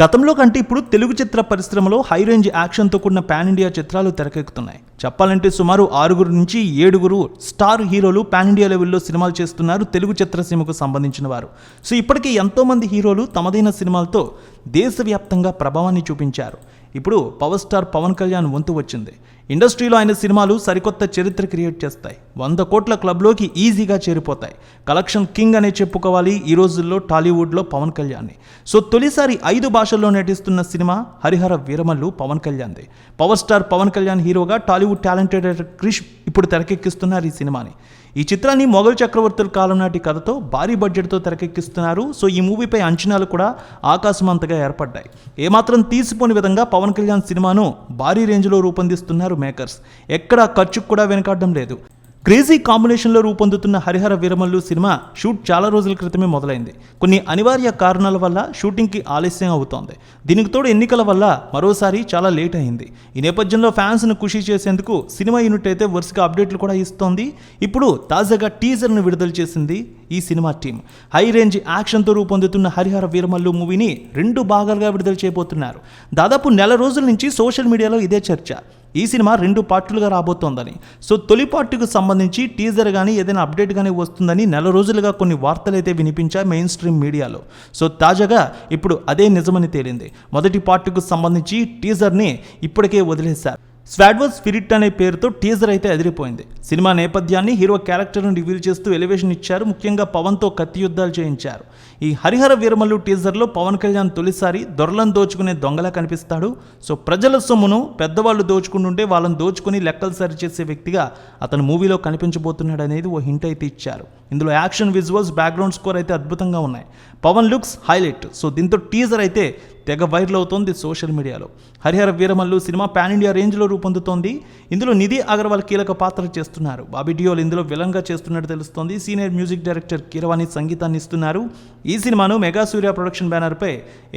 గతంలో కంటే ఇప్పుడు తెలుగు చిత్ర పరిశ్రమలో హై రేంజ్ యాక్షన్తో కూడిన పాన్ ఇండియా చిత్రాలు తెరకెక్కుతున్నాయి. చెప్పాలంటే సుమారు ఆరుగురు నుంచి ఏడుగురు స్టార్ హీరోలు పాన్ ఇండియా లెవెల్లో సినిమాలు చేస్తున్నారు తెలుగు చిత్రసీమకు సంబంధించిన వారు. సో ఇప్పటికీ ఎంతోమంది హీరోలు తమదైన సినిమాలతో దేశవ్యాప్తంగా ప్రభావాన్ని చూపించారు. ఇప్పుడు పవర్ స్టార్ పవన్ కళ్యాణ్ వంతు వచ్చింది. ఇండస్ట్రీలో ఆయన సినిమాలు సరికొత్త చరిత్ర క్రియేట్ చేస్తాయి. వంద కోట్ల క్లబ్లోకి ఈజీగా చేరిపోతాయి. కలెక్షన్ కింగ్ అనే చెప్పుకోవాలి ఈ రోజుల్లో టాలీవుడ్లో పవన్ కళ్యాణ్ని. సో తొలిసారి ఐదు భాషల్లో నటిస్తున్న సినిమా హరిహర వీరమల్లు పవన్ కళ్యాణ్ది. పవర్ స్టార్ పవన్ కళ్యాణ్ హీరోగా టాలీవుడ్ టాలెంటెడ్ క్రిష్ ఇప్పుడు తెరకెక్కిస్తున్నారు ఈ సినిమాని. ఈ చిత్రాన్ని మొఘల్ చక్రవర్తుల కాలం నాటి కథతో భారీ బడ్జెట్తో తెరకెక్కిస్తున్నారు. సో ఈ మూవీపై అంచనాలు కూడా ఆకాశమంతగా ఏర్పడ్డాయి. ఏమాత్రం తీసిపోని విధంగా పవన్ కళ్యాణ్ సినిమాను భారీ రేంజ్లో రూపొందిస్తున్నారు మేకర్స్. ఎక్కడా ఖర్చుకు కూడా వెనకాడడం లేదు. క్రేజీ కాంబినేషన్లో రూపొందుతున్న హరిహర వీరమల్లు సినిమా షూట్ చాలా రోజుల క్రితమే మొదలైంది. కొన్ని అనివార్య కారణాల వల్ల షూటింగ్కి ఆలస్యం అవుతోంది. దీనికి తోడు ఎన్నికల వల్ల మరోసారి చాలా లేట్ అయింది. ఈ నేపథ్యంలో ఫ్యాన్స్ను ఖుషి చేసేందుకు సినిమా యూనిట్ అయితే వరుసగా అప్డేట్లు కూడా ఇస్తోంది. ఇప్పుడు తాజాగా టీజర్ను విడుదల చేసింది ఈ సినిమా టీం హై రేంజ్ యాక్షన్తో రూపొందుతున్న హరిహర వీరమల్లు మూవీని రెండు భాగాలుగా విడుదల చేయబోతున్నారు. దాదాపు నెల రోజుల నుంచి సోషల్ మీడియాలో ఇదే చర్చ. ఈ సినిమా రెండు పార్టులుగా రాబోతోందని. సో తొలి పార్టీకి సంబంధించి టీజర్ కానీ ఏదైనా అప్డేట్ కానీ వస్తుందని నెల రోజులుగా కొన్ని వార్తలు అయితే వినిపించాయి మెయిన్ స్ట్రీమ్ మీడియాలో. సో తాజాగా ఇప్పుడు అదే నిజమని తేలింది. మొదటి పార్టీకి సంబంధించి టీజర్ని ఇప్పటికే వదిలేశారు. స్వాడ్వర్స్ స్పిరిట్ అనే పేరుతో టీజర్ అయితే అదిరిపోయింది సినిమా నేపథ్యాన్ని హీరో క్యారెక్టర్ను రివీల్ చేస్తూ ఎలివేషన్ ఇచ్చారు. ముఖ్యంగా పవన్తో కత్తి యుద్ధాలు చేయించారు. ఈ హరిహర వీరమల్లు టీజర్లో పవన్ కళ్యాణ్ తొలిసారి దొరలను దోచుకునే దొంగలా కనిపిస్తాడు. సో ప్రజల సొమ్మును పెద్దవాళ్ళు దోచుకుంటుంటే వాళ్ళని దోచుకుని లెక్కలు సరిచేసే వ్యక్తిగా అతను మూవీలో కనిపించబోతున్నాడు అనేది ఓ హింట్ అయితే ఇచ్చారు. ఇందులో యాక్షన్ విజువల్స్ బ్యాక్గ్రౌండ్ స్కోర్ అయితే అద్భుతంగా ఉన్నాయి. Pawan looks highlight. సో దీంతో టీజర్ అయితే తెగ వైరల్ అవుతోంది సోషల్ మీడియాలో. Harihara Veeramallu cinema pan India రేంజ్లో రూపొందుతోంది. ఇందులో నిధి అగర్వాల్ కీలక పాత్ర చేస్తున్నారు. బాబీ డియోల్ ఇందులో విలంగా చేస్తున్నట్టు తెలుస్తోంది. సీనియర్ మ్యూజిక్ డైరెక్టర్ కీరవాణి సంగీతాన్ని ఇస్తున్నారు. ఈ సినిమాను మెగా సూర్య ప్రొడక్షన్ బ్యానర్పై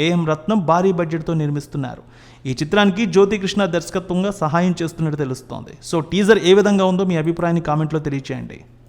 ఏఎం రత్నం భారీ బడ్జెట్తో నిర్మిస్తున్నారు. ఈ చిత్రానికి జ్యోతి కృష్ణ దర్శకత్వంగా సహాయం చేస్తున్నట్టు తెలుస్తోంది. సో టీజర్ ఏ విధంగా ఉందో మీ అభిప్రాయాన్ని కామెంట్లో తెలియచేయండి.